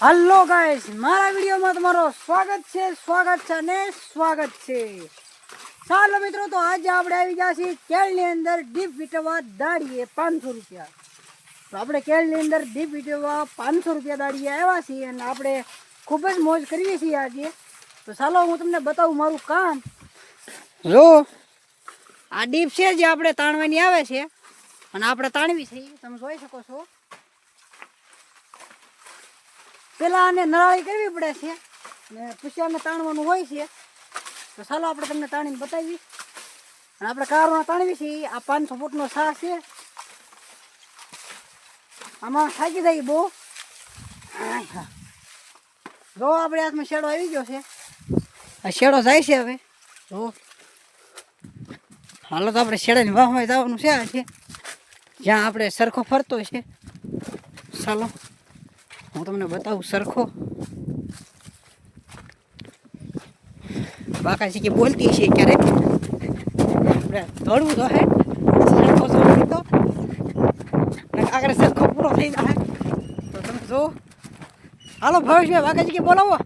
Hello guys, મારા વિડીયોમાં તમારું સ્વાગત છે સ્વાગત છે અને સ્વાગત છે. ચાલો મિત્રો, તો આજે આપણે આવી ગયા છીએ કેળની અંદર ડીપ વીટવા દાડીએ પાંચસો રૂપિયા. તો આપણે કેળની અંદર ડીપ વીટવા પાંચસો રૂપિયા દાડીએ આવ્યા છીએ અને આપણે ખૂબ જ મોજ કરીએ છીએ આજે. તો ચાલો હું તમને બતાવું મારું કામ. જો, આ ડીપ છે જે આપણે તાણવાની આવે છે. અને આપણે તાણવી છે, તમે જોઈ શકો છો. પેલા આને નળાળી કરવી પડે છે. ને પછી આને તાણવાનું હોય છે. તો ચાલો આપણે તમને તાણીને બતાવી. અને આપણે કારોના તાણવી છે. આ પાંચસો ફૂટનો સાર છે. આમાં થાકી જાય બહુ. જો આપણે હાથમાં શેડો આવી ગયો છે. આ શેડો જાય છે હવે. જો. હાલો તો આપણે શેડાની વાહમાં જવાનું છે આજે જ્યાં આપણે સરખો ફરતો છે. ચાલો હું તમને બતાવું સરખો. બાકાજી કે બોલતી છે ક્યારેક. આપણે દોડવું તો હે. સરખો દોડવું તો. આગળ સરખો પૂરો થઈ જાય તો તમે જો હાલો ભાવેશભાઈ બાકાજી કે બોલાવો.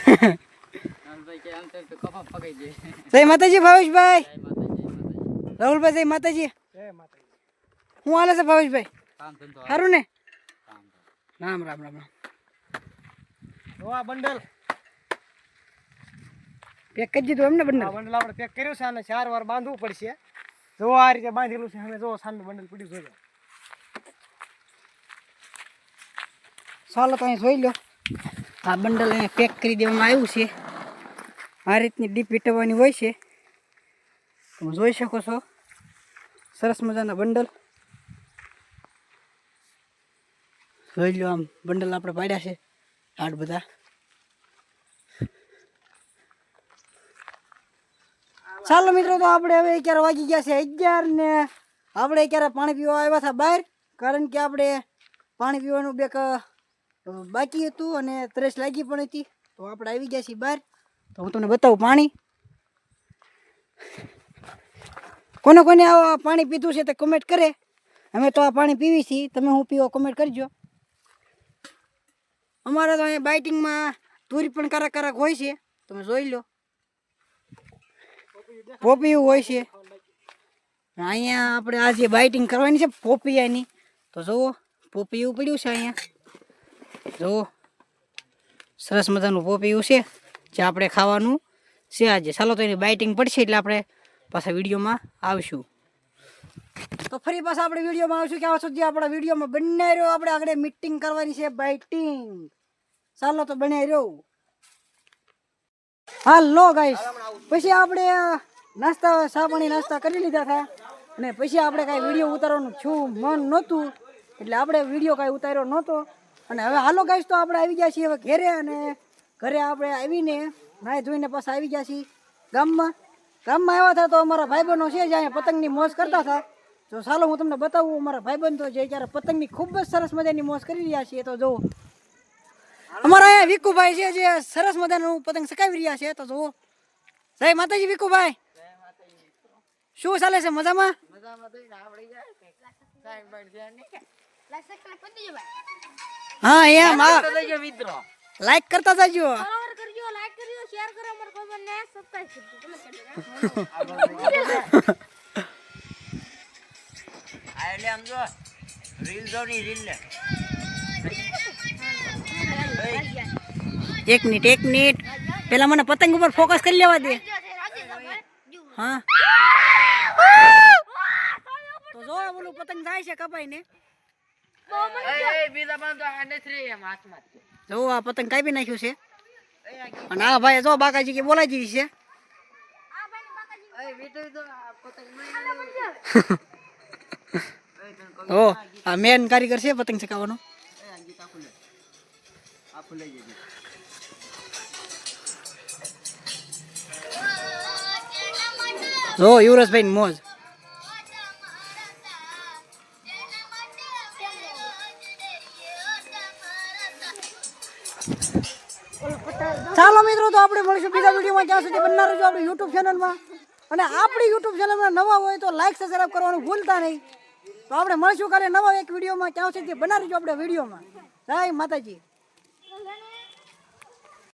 જય માતાજી ભાવેશભાઈ જય માતાજી જય માતાજી રાહુલભાઈ જય માતાજી. હું હાલે છે ભાવેશભાઈ? સારું ને? રામ રામ રામ રામ. આ બંડલ. પેક કરી દીધું એમને બંડલ? બંડલ આપણે પેક કર્યું છે અને ચાર વાર બાંધવું પડશે. જો આ રીતે બાંધેલું છે હવે જો સામે બંડલ પડ્યું જોજો ચાલો તો અહીં જોઈ લો. આ બંડલ અહીંયા પેક કરી દેવામાં આવ્યું છે. આ રીતની ડીપ વીટવવાની હોય છે. તમે જોઈ શકો છો. સરસ મજાના બંડલ. જોઈ લો આમ બંડલ આપણે પાડ્યા છે આટ બધા. ચાલો મિત્રો, તો આપણે હવે ક્યારે વાગી ગયા છે અગિયાર ને આપણે ક્યારે પાણી પીવા આવ્યા હતા બહાર, કારણ કે આપણે પાણી પીવાનું બેક બાકી હતું અને ત્રેસ લાગી પણ હતી. તો આપણે આવી ગયા છીએ બહાર. તો હું તમને બતાવું પાણી. કોને કોને આ પાણી પીધું છે તે કમેન્ટ કરે. અમે તો આ પાણી પીવી છીએ. તમે હું પીવો કમેન્ટ કરજો. અમારે તો અહીંયા બાઇટિંગમાં તુરી પણ કરાક કરાક હોય છે. તમે જોઈ લો. પોપી હોય છે. અહીંયા આપણે આજે બાઇટિંગ કરવાની છે પોપિયાની તો જુઓ પોપિયું પડ્યું છે અહીંયા. જુઓ, સરસ મજાનું પોપિયું છે. જે આપણે ખાવાનું છે આજે. ચાલો તો એની બાઇટિંગ પડશે એટલે આપણે પાછા વિડીયોમાં આવશું. તો ફરી પાછા આપણે વિડીયોમાં આવશું કે આવા સુધી આપણા વિડીયોમાં બંને રહ્યો. આપણે આગળ મીટિંગ કરવાની છે બાઇટિંગ ચાલો તો બને રહ્યો. હાલો ગાઈશ પછી આપણે નાસ્તા ચા નાસ્તા કરી લીધા હતા અને પછી આપણે કાંઈ વીડિયો ઉતારવાનું છું મન નહોતું. એટલે આપણે વીડિયો કાંઈ ઉતાર્યો નહોતો. અને હવે હાલો ગાઈશ તો આપણે આવી ગયા છીએ હવે ઘેરે. અને ઘરે આપણે આવીને નાહી ધોઈને પાછા આવી ગયા છીએ ગામમાં. ગામમાં આવ્યા હતા તો અમારા ભાઈબંધો છે જે અહીંયા પતંગની મોજ કરતા હતા. તો ચાલો હું તમને બતાવું અમારા ભાઈબંધો જે જ્યારે પતંગની ખૂબ જ સરસ મજાની મોજ કરી રહ્યા છીએ તો જુઓ. અમારા અહીંયા વિકુભાઈ છે જે સરસ મજાનું પતંગ સકાવી રહ્યા છે તો જુઓ. જય માતાજી વિકુભાઈ. શું ચાલે છે મજામાં? હા અહીંયા લાઈક કરતા જાજો ફોલોવર કરજો લાઈક કરજો શેર કરો સબસ્ક્રાઇબ એટલે આમ જો રીલ જો ની રીલ ને. એક મિનિટ એક મિનિટ. પેલા મને પતંગ ઉપર ફોકસ કરી લેવા દે. હા? તો જો બોલું પતંગ જાય છે કપાઈ ને જો આ પતંગ કાપી નાખ્યું છે. અને આ ભાઈ જો બાકાજી કે બોલાઈ દીધી છે. ઓ આ મેન કારીગર છે પતંગ ચકાવવાનો જો યુવરાજભાઈ ની મોજ. ચાલો મિત્રો, તો આપણે મળીશું બીજા વિડીયોમાં. જ્યાં સુધી બનનાર રહેજો આપણી યુટ્યુબ ચેનલમાં અને આપણી યુટ્યુબ ચેનલમાં નવા હોય તો લાઈક સબસ્ક્રાઈબ કરવાનું ભૂલતા નહીં. તો આપણે મળશું કાલે નવા એક વિડીયોમાં. ક્યાં સુધી બનાવીશું આપણે વિડીયોમાં. જય માતાજી.